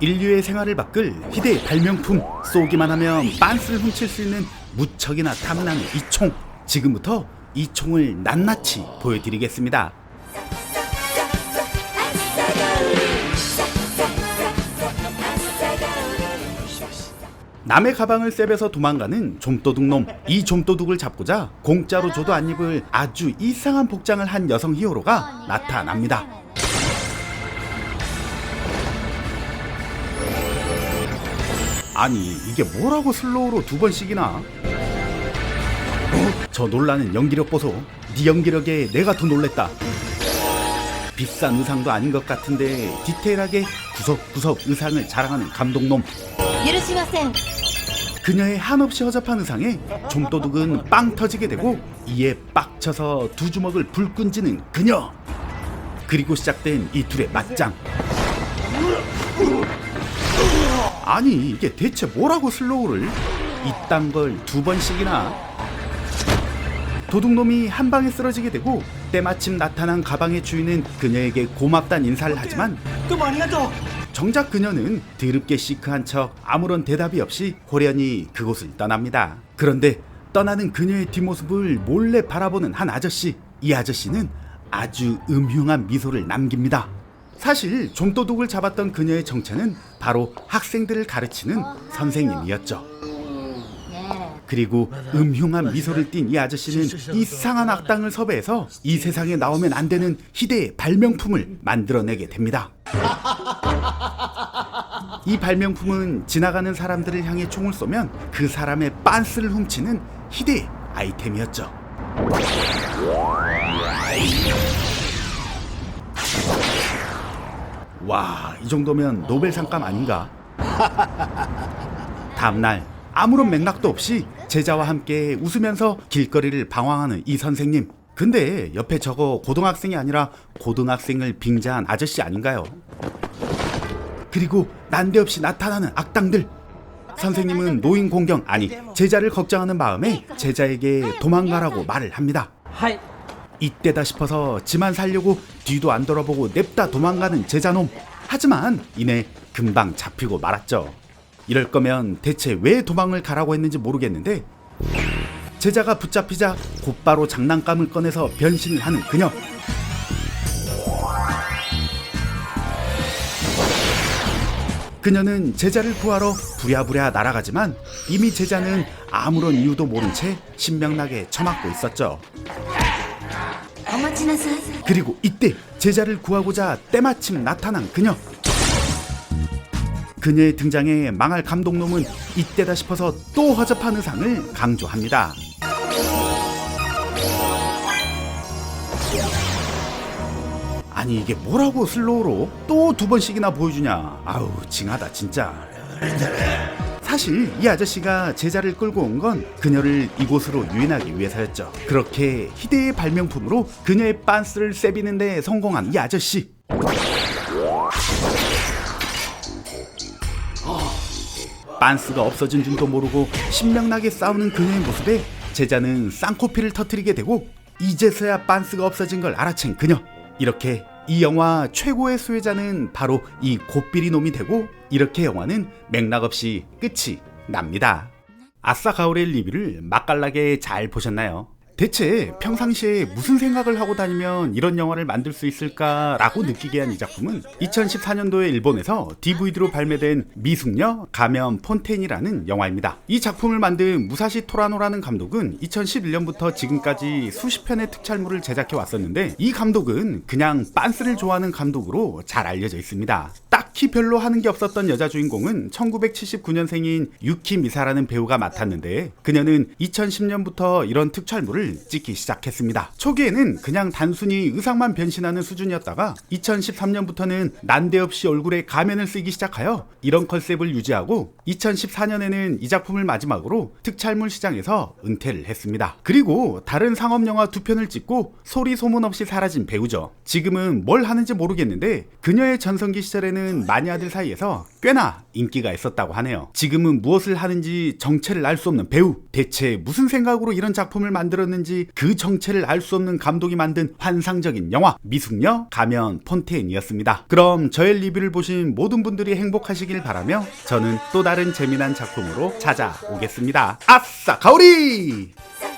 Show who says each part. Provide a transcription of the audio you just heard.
Speaker 1: 인류의 생활을 바꿀 희대의 발명품 쏘기만 하면 빤스를 훔칠 수 있는 무척이나 탐나는 이 총. 지금부터 이 총을 낱낱이 보여드리겠습니다. 남의 가방을 쎄배서 도망가는 좀도둑놈. 이 좀도둑을 잡고자 공짜로 줘도 안 입을 아주 이상한 복장을 한 여성 히어로가 나타납니다 아니 이게 뭐라고 슬로우로 두 번씩이나? 저 놀라는 연기력 보소. 네 연기력에 내가 더 놀랬다. 비싼 의상도 아닌 것 같은데 디테일하게 구석구석 의상을 자랑하는 감독놈.
Speaker 2: 유르시마생
Speaker 1: 그녀의 한없이 허접한 의상에 좀도둑은 빵 터지게 되고 이에 빡쳐서 두 주먹을 불 끈지는 그녀. 그리고 시작된 이 둘의 맞짱. 아니 이게 대체 뭐라고 슬로우를 이딴 걸 두 번씩이나 도둑놈이 한 방에 쓰러지게 되고 때마침 나타난 가방의 주인은 그녀에게 고맙단 인사를 하지만 정작 그녀는 드럽게 시크한 척 아무런 대답이 없이 호련히 그곳을 떠납니다. 그런데 떠나는 그녀의 뒷모습을 몰래 바라보는 한 아저씨. 이 아저씨는 아주 음흉한 미소를 남깁니다. 사실 좀도둑을 잡았던 그녀의 정체는 바로 학생들을 가르치는 선생님이었죠.
Speaker 2: ね
Speaker 1: 그리고 음흉한 미소를 띤 이 아저씨는 이상한 악당을 섭외해서 이 세상에 나오면 안 되는 희대의 발명품을 만들어내게 됩니다. 이 발명품은 지나가는 사람들을 향해 총을 쏘면 그 사람의 빤스를 훔치는 희대의 아이템이었죠. 와, 이 정도면 노벨 상감 아닌가? 다음날 아무런 맥락도 없이 제자와 함께 웃으면서 길거리를 방황하는 이 선생님. 근데 옆에 저거 고등학생이 아니라 고등학생을 빙자한 아저씨 아닌가요? 그리고 난데없이 나타나는 악당들. 선생님은 노인 공경 아니 제자를 걱정하는 마음에 제자에게 도망가라고 말을 합니다. 이때다 싶어서 지만 살려고 뒤도 안 돌아보고 냅다 도망가는 제자놈. 하지만 이내 금방 잡히고 말았죠. 이럴 거면 대체 왜 도망을 가라고 했는지 모르겠는데 제자가 붙잡히자 곧바로 장난감을 꺼내서 변신을 하는 그녀. 그녀는 제자를 구하러 부랴부랴 날아가지만 이미 제자는 아무런 이유도 모른 채 신명나게 처맞고 있었죠. 그리고 이때 제자를 구하고자 때마침 나타난 그녀. 그녀의 등장에 망할 감독놈은 이때다 싶어서 또 허접한 의상을 강조합니다. 아니 이게 뭐라고 슬로우로 또 두 번씩이나 보여주냐 아우 징하다 진짜 사실 이 아저씨가 제자를 끌고 온 건 그녀를 이곳으로 유인하기 위해서였죠. 그렇게 희대의 발명품으로 그녀의 빤스를 세비는데 성공한 이 아저씨. 빤스가 없어진 줄도 모르고 신명나게 싸우는 그녀의 모습에 제자는 쌍코피를 터뜨리게 되고 이제서야 빤스가 없어진 걸 알아챈 그녀. 이렇게 이 영화 최고의 수혜자는 바로 이 고삐리 놈이 되고 이렇게 영화는 맥락 없이 끝이 납니다. 아싸 가오의 리뷰를 맛깔나게 잘 보셨나요? 대체 평상시에 무슨 생각을 하고 다니면 이런 영화를 만들 수 있을까라고 느끼게 한 이 작품은 2014년도에 일본에서 DVD로 발매된 미숙녀 가면 폰텐이라는 영화입니다. 이 작품을 만든 무사시 토라노라는 감독은 2011년부터 지금까지 수십 편의 특촬물을 제작해 왔었는데 이 감독은 그냥 빤스를 좋아하는 감독으로 잘 알려져 있습니다. 딱히 별로 하는 게 없었던 여자 주인공은 1979년생인 유키 미사라는 배우가 맡았는데 그녀는 2010년부터 이런 특촬물을 찍기 시작했습니다. 초기에는 그냥 단순히 의상만 변신하는 수준이었다가 2013년부터는 난데없이 얼굴에 가면을 쓰기 시작하여 이런 컨셉을 유지하고 2014년에는 이 작품을 마지막으로 특촬물 시장에서 은퇴를 했습니다. 그리고 다른 상업 영화 두 편을 찍고 소리 소문 없이 사라진 배우죠. 지금은 뭘 하는지 모르겠는데 그녀의 전성기 시절에는 마니아들 사이에서 꽤나 인기가 있었다고 하네요. 지금은 무엇을 하는지 정체를 알 수 없는 배우. 대체 무슨 생각으로 이런 작품을 만들었는지 그 정체를 알 수 없는 감독이 만든 환상적인 영화 미숙녀 가면 폰테인이었습니다. 그럼 저의 리뷰를 보신 모든 분들이 행복하시길 바라며 저는 또 다른 재미난 작품으로 찾아오겠습니다. 아싸 가오리!
Speaker 2: さ